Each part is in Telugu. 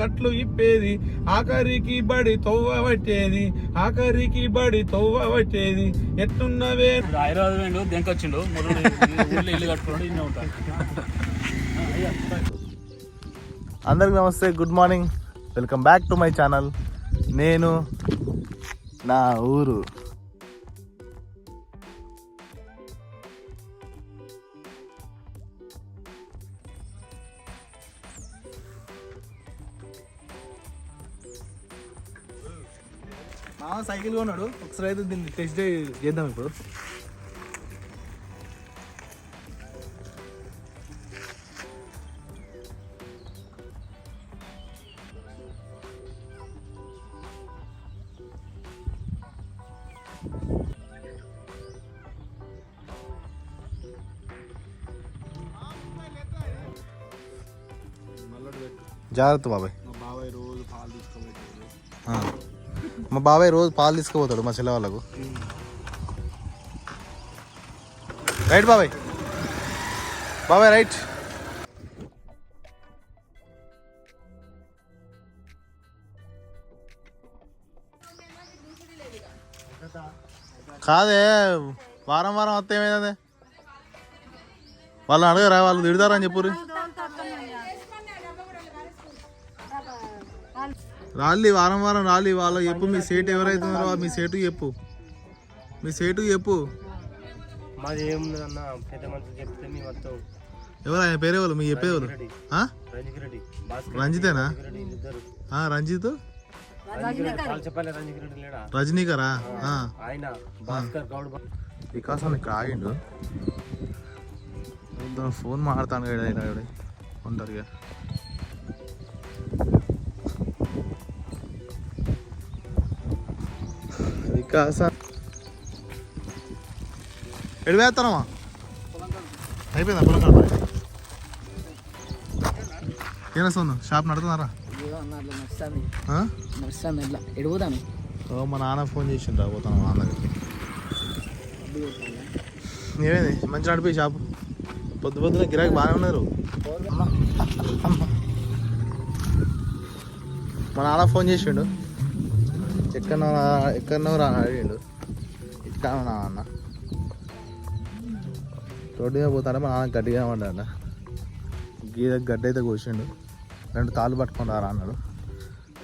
కట్లు ఇప్పేది ఆఖరికి బడి తొవ్వ పట్టేది ఆఖరికి బడి తొవ్వ పట్టేది. ఎట్టున్నవే? హైదరాబాద్ వేండు దెంక వచ్చిండు మొదలు ఊళ్ళో ఇల్లు కట్టుకోండి ఇన్నే ఉంటాను అందరికి నమస్తే good morning welcome back to my channel నేను నా ఊరు. మామ సైకిల్ కొన్నాడు. ఒకసారి అయితే దీన్ని టెస్ట్ చేద్దాం ఇప్పుడు. జాగ్రత్త బాబాయ్. మా బాబాయ్ రోజు పాలు తీసుకుపోతాడు మా చెల్లె వాళ్ళకు. రైట్ బాబాయ్. బాబాయ్ రైట్. కాదే వారం వారం వస్తే ఏమైంది వాళ్ళని అడగరా వాళ్ళు తిడతారని చెప్పుర్రి రాలి వారం వారం రాలి వాళ్ళ చెప్పు మీ సేటు ఎవరైతే ఉన్నారో మీ సేటు చెప్పు. మీ సేటు చెప్పు. మాది ఏముందన్న పెద్ద మనుషులు చెప్తే మేము వస్తాం ఎవరు ఆయన పేరు ఎవరు? మీ భాస్కర్ రంజితేనా? రంజిత్ రజనీకరా? వికాసం ఇక్కడ ఆగిండు. ఫోన్ మాట్లాడతాను కదా ఇలా వికాస ఎడు వేస్తానమ్మా అయిపోయిందా పొలం కాడ పని? ఏం వస్తుంది షాప్ నడుతున్నారా? ఎడిపోతాను ఓ మా నాన్న ఫోన్ చేసిండ్రా పోతాను మా నాన్న దగ్గరికి ఏమైంది మంచి నడిపోయి షాపు? పొద్దు పొద్దున గిరాకీ బాగానే ఉన్నారు. మా నాన్న ఫోన్ చేసిండు. ఎక్కడో ఎక్కడో రా అడిగిండు. ఇట్లా నా అన్న. రోడ్డుగా పోతాడు పోతాడే మా నాన్న గడ్డిగా పడ్డాడ గీద గడ్డ అయితే కోసిండు. రెండు తాళ్ళు పట్టుకొని రారా అన్నాడు.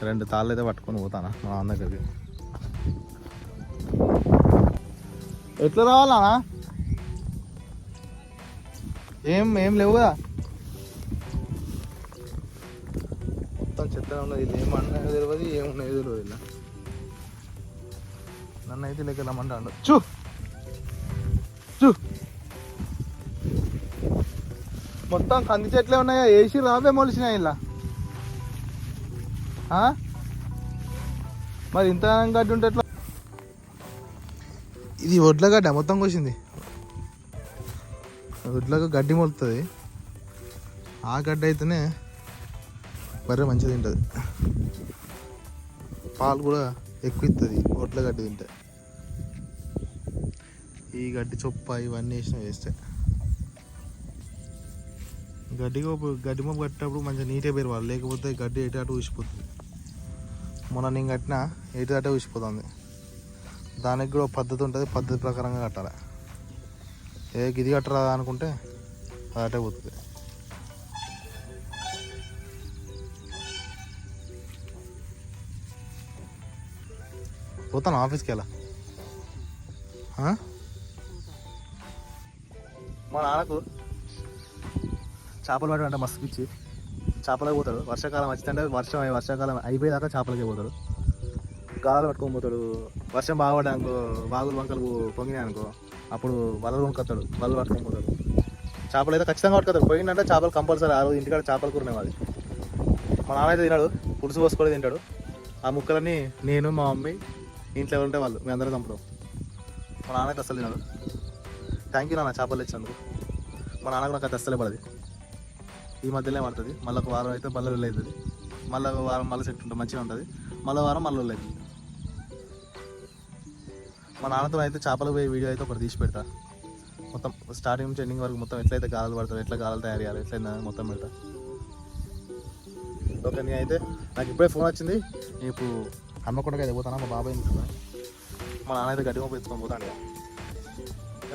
రెండు తాళ్ళు అయితే పట్టుకొని పోతానా మా నాన్న దగ్గరికి. ఎట్లా రావాలన్నా ఏం ఏం లేవు కదా. మొత్తం చెత్త ఉన్నది. ఇది ఏమన్నా తెలియదు ఏమున్నాయో తెలియదు ఇలా నన్ను అయితే లెక్క రమ్మంటాడు చూ. చూ. మొత్తం కంది చెట్లే ఉన్నాయా? ఏసీ రావే మొలిసినాయి ఇలా? మరి ఇంత గడ్డి ఉంటే ఎట్లా? ఇది వడ్ల గడ్డ మొత్తం కోసింది. వడ్లకు గడ్డి మొలుతుంది. ఆ గడ్డ అయితేనే బర్రె మంచిగా తింటుంది. పాలు కూడా ఎక్కువ ఇస్తుంది వడ్ల గడ్డి తింటే. ఈ గడ్డి చొప్ప ఇవన్నీ వేసిన వేస్తే గడ్డి గడ్డి మొప్పు కట్టేటప్పుడు మంచిగా నీట్గా పెరవాలి లేకపోతే గడ్డి ఎటు అటు ఊసిపోతుంది. మొన్న నేను కట్టిన ఎటు అటు ఊసిపోతుంది. దానికి కూడా పద్ధతి ఉంటుంది పద్ధతి ప్రకారంగా కట్టాలి. ఏ గిది కట్టరా అనుకుంటే అది అటే పోతుంది. పోతాను ఆఫీస్కి వెళ్ళా మా నాన్నకు చేపలు పట్టడం అంటే మస్తు పిచ్చి. చేపలకు పోతాడు. వర్షాకాలం వచ్చిందంటే వర్షం వర్షాకాలం అయిపోయేదాకా చేపలకే పోతాడు. గాలాలు పట్టుకొని పోతాడు. వర్షం బాగా పడ్డా వాగులు వంకలు పొంగినాయి అనుకో అప్పుడు వలలు కొనుక్కొస్తాడు. వలలు పట్టుకొని పోతాడు. చేపలు అయితే ఖచ్చితంగా పట్టుకొస్తాడు. పోయిందంటే చేపలు కంపల్సరీ ఆ రోజు ఇంటికాడ చేపలు కూరనే అది మా నాన్న అయితే తినాడు. పులుసు పోసుకొని తింటాడు. ఆ ముక్కలన్నీ నేను మా మమ్మీ ఇంట్లో ఎవరు ఉంటే వాళ్ళు. మేము అందరం చంపుతాం. మా నాన్న అయితే అస్సలు తినాడు. థ్యాంక్ యూ నాన్న చేపలు ఇచ్చినందుకు మా నాన్న నాకు అది అస్సలే పడదు. ఈ మధ్యలో పడుతుంది. మళ్ళీ ఒక వారం అయితే మళ్ళీ అవుతుంది మళ్ళీ ఒక వారం మళ్ళీ సెట్ ఉంటుంది మంచిగా ఉంటుంది. మళ్ళీ వారం మళ్ళీ అవుతుంది మా నాన్నతో అయితే చేపలు పోయే వీడియో అయితే ఒకటి తీసి పెడతా. మొత్తం స్టార్టింగ్ నుంచి ఎండింగ్ వరకు మొత్తం ఎట్లయితే గాలాలు పడతారు ఎట్లా గాలాలు తయారు చేయాలి ఎట్లయినా మొత్తం పెడతా. ఓకే నేను అయితే నాకు ఇప్పుడే ఫోన్ వచ్చింది. ఇప్పుడు హన్మకొండకి అయితే పోతానా? మా బాబాయ్ మా నాన్న అయితే గడ్డి మొప్ప ఎత్తుకొని పోతాను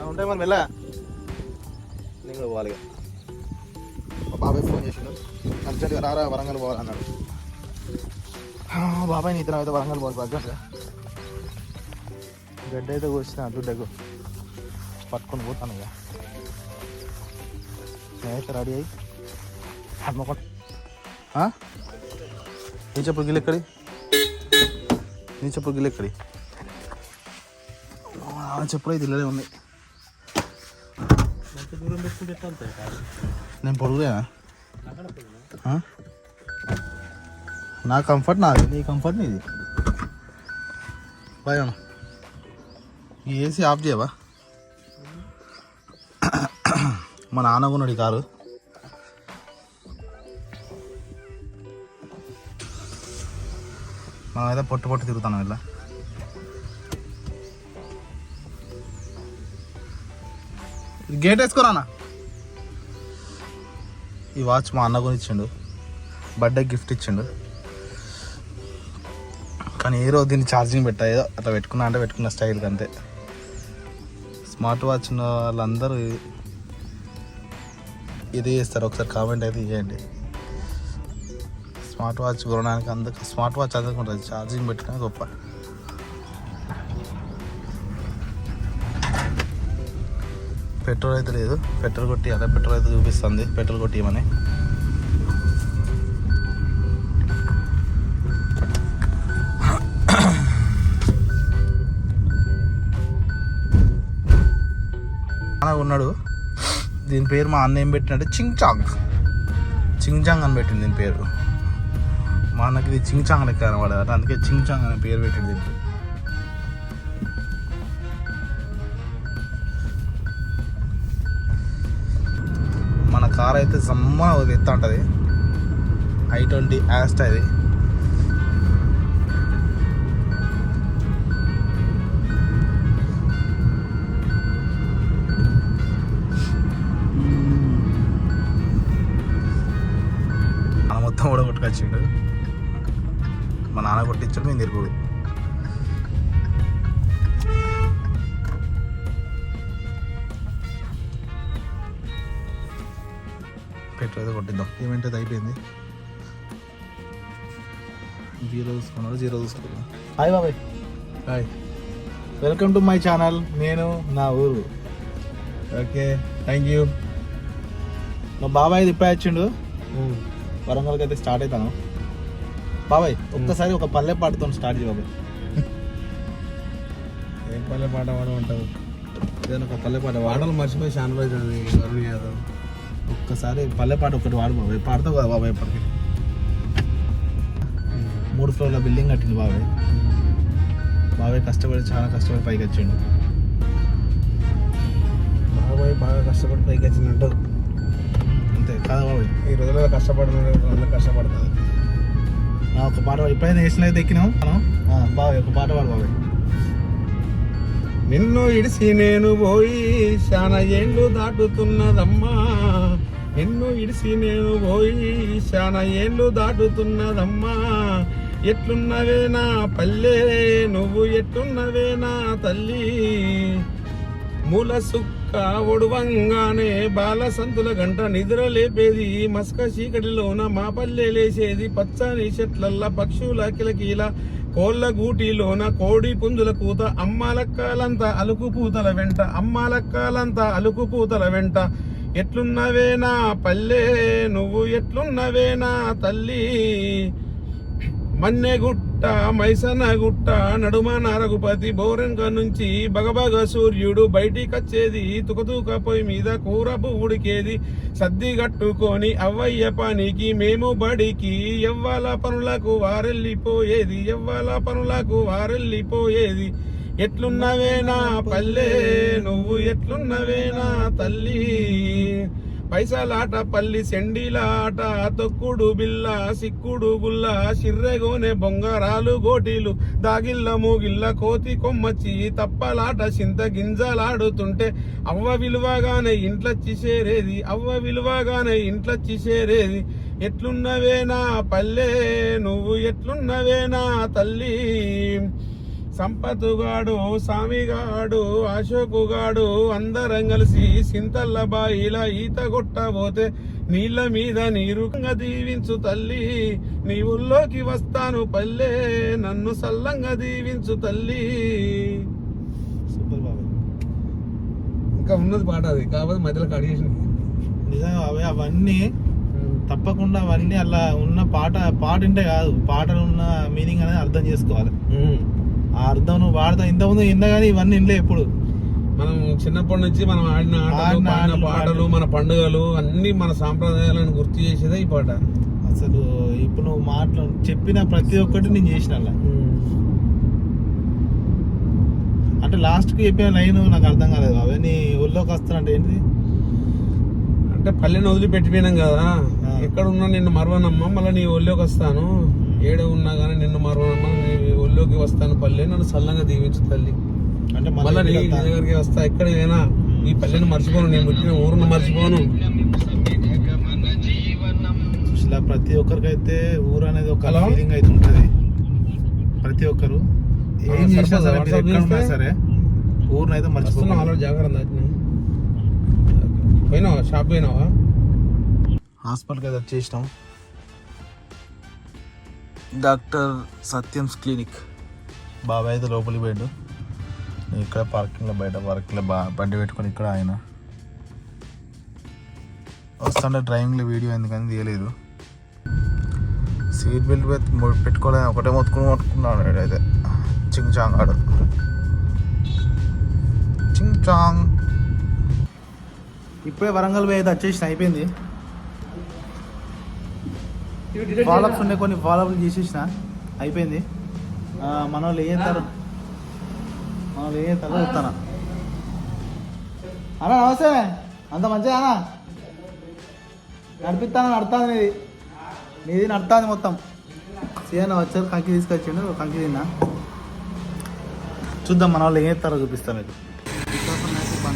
ఉంటాయి మనం వెళ్ళా నేను కూడా పోవాలి మా బాబాయ్ ఫోన్ చేసిండు. అర్జెంట్గా రారా వరంగల్ పోవాలి అన్నాడు ఆ, బాబాయ్ నీ ఇద్దరం అయితే వరంగల్ పోవాలి అర్జెంట్గా గడ్డి అయితే కోసిన దుడ్డకు. పట్టుకొని పోతాను ఇక. నేనైతే రెడీ అయ్యి. హన్మకొండ? నీ చెప్పులు గిల్లు ఎక్కడి? నీ చెప్పులు గిల్లు ఎక్కడి? ఆ చెప్పులు అయితే ఇల్లనే ఉన్నాయి. దూరం పెట్టుకుంటే ఎట్లా వెళ్తాయి కాదు నేను పొడుగులేనా? ఆ? నా కంఫర్ట్ నాది నీ కంఫర్ట్ నీది. బాయ్ అన్న. ఈ ఏసీ ఆఫ్ చేయవా? మా నాన్న కొన్నాడు ఈ కారు. మనం అయితే పొట్టు పొట్టు తిరుగుతాను ఇలా. గేట్ వేసుకోరానా ఈ వాచ్ మా అన్న కొని ఇచ్చిండు బర్త్డే గిఫ్ట్ ఇచ్చిండు. కానీ ఏ రోజు దీన్ని ఛార్జింగ్ పెట్టా? ఏదో అట్లా పెట్టుకున్నా అంటే పెట్టుకున్న స్టైల్కి అంతే స్మార్ట్ వాచ్ ఉన్న వాళ్ళందరూ ఇది చేస్తారు. ఒకసారి కామెంట్ అయితే చేయండి స్మార్ట్ వాచ్ కొనడానికి అందరికి స్మార్ట్ వాచ్ అందరికి ఉంటుంది. ఛార్జింగ్ పెట్టుకునే గొప్ప. పెట్రోల్ అయితే లేదు. పెట్రోల్ కొట్టి అదే పెట్రోల్ అయితే చూపిస్తుంది. పెట్రోల్ కొట్టియమని. అన్న ఉన్నాడు. దీని పేరు మా అన్న ఏం పెట్టినట్టే చింగ్చాంగ్. చింగ్చాంగ్ అని పెట్టింది దీని పేరు. మా అన్నకి ఇది చింగ్చాంగ్ లెక్క అనబడదు అందుకే చింగ్చాంగ్ అనే పేరు పెట్టింది దీనికి అయితే సమ్మ ఎత్త ఉంటుంది. ఐ ట్వంటీ యాస్ట్ అది. మన మొత్తం కూడా కొట్టుకొచ్చిండు మా నాన్న కొట్టించాడు మేము తిరుగుడు. పెట్రోల్ అయితే కొట్టిద్దాం ఏమంటే అది అయిపోయింది. జీరో చూసుకున్నారు జీరో చూసుకున్నాం హాయ్ బాబాయ్. Hi. Welcome to my channel నేను నా ఊరు. ఓకే థ్యాంక్ యూ మా బాబాయ్ ఇప్పుడే వచ్చిండు. వరంగల్కి అయితే స్టార్ట్ అవుతాను బాబాయ్ ఒక్కసారి ఒక పల్లె పాటతో స్టార్ట్ చేయ బాబాయ్. ఏం పల్లె పాట పాడమంటావు? ఏదైనా ఒక పల్లె పాట వాడ పాటలు మర్చిపోయి అయింది, వరుణ్ యాదవ్. ఒక్కసారి పల్లె పాట ఒకటి వాడు బాబాయ్. పాడతావు కదా బాబాయ్ ఇప్పటికి మూడు ఫ్లోర్ల బిల్డింగ్ కట్టింది బాబాయ్. బాబాయ్ కష్టపడి చాలా కష్టపడి పైకి వచ్చిండు. బాబాయ్ బాగా కష్టపడి పైకి వచ్చినట్టు అంతే కదా బాబాయ్? ఈ రోజుల్లో కష్టపడిన అందరూ కష్టపడుతుంది ఒక పాట పాడు. ఎప్పుడైనా నేషనల్ అయితే ఎక్కినాం మనం బాబాయ్ ఒక పాట పాడు బాబాయ్. నిన్ను ఇడిసి నేను పోయి శాన ఏండ్లు దాటుతున్నదమ్మా. నిన్ను ఇడిసి నేను పోయి శాన ఏండ్లు దాటుతున్నదమ్మా. ఎట్లున్నవే నా పల్లె నువ్వు ఎట్లున్నవే నా తల్లి. మూల సుక్క ఒడువంగానే బాల సంతుల గంట నిద్ర లేపేది మస్క చీకటిలోన మా పల్లె లేసేది పచ్చని చెట్లల్ల పక్షుల కిలకీల కోళ్ళ గూటిలోన కోడి పుంజుల కూత అమ్మాలక్కాలంతా అలుకు పూతల వెంట అమ్మాలక్కాలంతా అలుకు పూతల వెంట. ఎట్లున్నవేనా పల్లె నువ్వు ఎట్లున్నవే నా గుట్ట మైసన్న గుట్ట నడుమ నారగుపతి బోరెంక నుంచి బగబగ సూర్యుడు బయటికొచ్చేది. తుకతూక పొయ్యి మీద కూర ఉడికేది. సద్ది కట్టుకొని అవ్వయ్య పనికి మేము బడికి ఎవ్వాల పనులకు వారెళ్ళిపోయేది. ఎవ్వాల పనులకు వారెళ్ళిపోయేది. ఎట్లున్నవేనా పల్లె నువ్వు ఎట్లున్నవేనా తల్లి? పైసలాట పల్లి సెండిలాట తొక్కుడు బిల్ల సిక్కుడు గుల్ల సిర్రెగోనె బొంగరాలు గోటీలు దాగిల్ల మూగిల్ల కోతి కొమ్మచ్చి తప్పలాట చింత గింజలాడుతుంటే అవ్వ విలువగానే ఇంట్లో చిసేరేది అవ్వ విలువగానే ఇంట్లో చిసేరేది ఎట్లున్నవేనా పల్లె నువ్వు ఎట్లున్నవేనా తల్లి. సంపతుగాడు సామిగాడు అశోకుగాడు అందరం కలిసి సింతల్ల బాయిలా ఈత కొట్టబోతే నీళ్ళ మీద నీరుగా దీవించు తల్లి. నీ ఊళ్ళోకి వస్తాను పల్లె నన్ను సల్లంగా దీవించు తల్లి. సూపర్ ఇంకా ఉన్నది పాట అది కాకపోతే మధ్యలో కడిగేసింది నిజంగా బాబాయ్ అవన్నీ తప్పకుండా అవన్నీ అలా ఉన్న పాట పాట ఉంటే కాదు పాటలో ఉన్న మీనింగ్ అనేది అర్థం చేసుకోవాలి. ఆ అర్థం నువ్వు వాడతావు ఇంతకుముందు ఇందా కానీ ఇవన్నీ ఇంట్లో ఎప్పుడు. మనం చిన్నప్పటి నుంచి మనం ఆడిన ఆటలు ఆడిన పాడిన పాటలు మన పండుగలు అన్ని మన సాంప్రదాయాలను గుర్తు చేసేదే ఈ పాట. అసలు ఇప్పుడు నువ్వు మాట్లా చెప్పిన ప్రతి ఒక్కటి నేను చేసిన అంటే లాస్ట్కి చెప్పిన లైన్ నాకు అర్థం కాలేదు. బాబాయ్ నీ ఊళ్ళోకి వస్తానంటే ఏంటిది? అంటే పల్లెని వదిలిపెట్టిపోయినాం కదా. ఎక్కడ ఉన్నా నిన్ను మరవనమ్మా. మళ్ళీ నీ ఒళ్ళోకి వస్తాను. ఏడ ఉన్నా కానీ నిన్ను మరవనమ్మా. వస్తాను పల్లె నన్ను సల్లంగా దీవించు తల్లి. అంటే మళ్ళీ నీ దగ్గరికి వస్తా ఎక్కడికైనా ఈ పల్లెని మర్చిపోను నేను పుట్టిన ఊరును మర్చిపోను. ఇలా ప్రతి ఒక్కరికైతే ఊరు అనేది ఒక? ఫీలింగ్ అయితే ఉంటుంది. ప్రతి ఒక్కరు ఏం చేసినా? సరే మీరు ఎక్కడ ఉన్నా? సరే ఊరినైతే వస్తున్నావు మర్చిపోవాలి ఆల్రెడీ జాగ్రత్త. పోయినావా? షాప్ పోయినావా? హాస్పిటల్కి అయితే వచ్చేసినాం. Doctor Satyam's clinic. బాబాయ్ అయితే లోపలికి పోయాడు. ఇక్కడ పార్కింగ్లో బయట పార్కింగ్లో బా బండి పెట్టుకొని ఇక్కడ ఆయన. వస్తుంటే డ్రైవింగ్లో వీడియో ఎందుకని తీయలేదు. సీట్ బెల్ట్ పెట్ పెట్టుకోలేదు ఒకటే మొత్తుకుని మొత్తుకున్నాడు అయితే. చింగ్ చాంగ్ ఆడు. చింగ్ చాంగ్. ఇప్పుడే వరంగల్ పోయి అయితే వచ్చేసిన అయిపోయింది ఫాలోఅప్స్ ఉండే కొన్ని ఫాలోఅప్లు చేసేసిన అయిపోయింది. మన వాళ్ళు ఏం చేస్తారు మన వాళ్ళు ఏం చేస్తారో చెప్తాను అన్న నమస్తే. అంత మంచిగా అన్న? నడిపిస్తాను నడుతుంది నీది? నీది నడుతుంది మొత్తం. సీఎన్ వచ్చారు కంకి తీసుకొచ్చిండు. కంకి తిన్నా. చూద్దాం మన వాళ్ళు ఏం చేస్తారో చూపిస్తాను మీకు.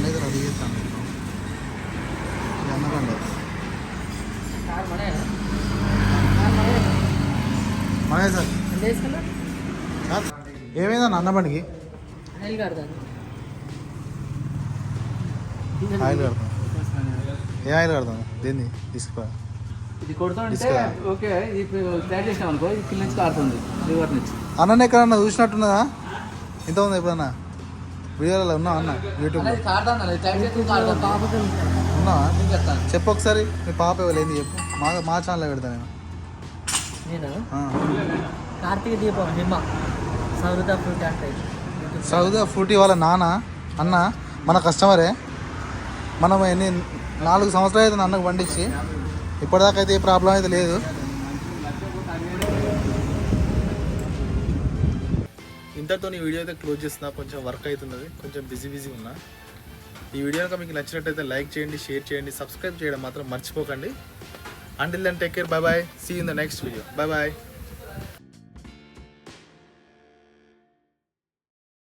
అయితే రెడీ చేస్తాను. మనే సార్. ఏమైందన్న అన్న బండికి? ఆయిల్ కడతాను ఆయిల్ ఏ ఆయిల్ కడతాం దేన్ని? తీసుకురా ఇది కొడుతుంటే. ఓకే ఇది ఇప్పుడు తయారు అనుకో ఇది కింద నుంచి కారుతుంది రివర్ నుంచి. అన్నని ఎక్కడన్నా చూసినట్టున్నదా? ఇంతకుముందు ఎప్పుడన్నా? వీడియోలో ఉన్నా అన్న? యూట్యూబ్లో అది కారుతాను అది తయారు చేసి కారుతుంది ఉన్నావా? నేను చెప్తాను చెప్పు ఒకసారి మీ పాప ఎవరు చెప్పు. మా మా ఛానల్లో పెడతా నేను. కార్తీక దీపం హిమ. సౌరత ఫ్రూట్ అంటే ఫ్రూటీ వాళ్ళ నాన్న అన్న మన కస్టమరే. మనం ఎన్ని నాలుగు సంవత్సరాలు అయితే అన్నకు పండించి ఇప్పటిదాకా అయితే ఏ ప్రాబ్లం అయితే లేదు. ఇంతటితో ఈ వీడియో అయితే క్లోజ్ చేస్తున్నా. కొంచెం వర్క్ అవుతున్నది. కొంచెం బిజీ బిజీ ఉన్నా. ఈ వీడియో కనుక మీకు నచ్చినట్టయితే లైక్ చేయండి షేర్ చేయండి సబ్స్క్రైబ్ చేయడం మాత్రం మర్చిపోకండి. Until then take care bye bye see in the next video bye bye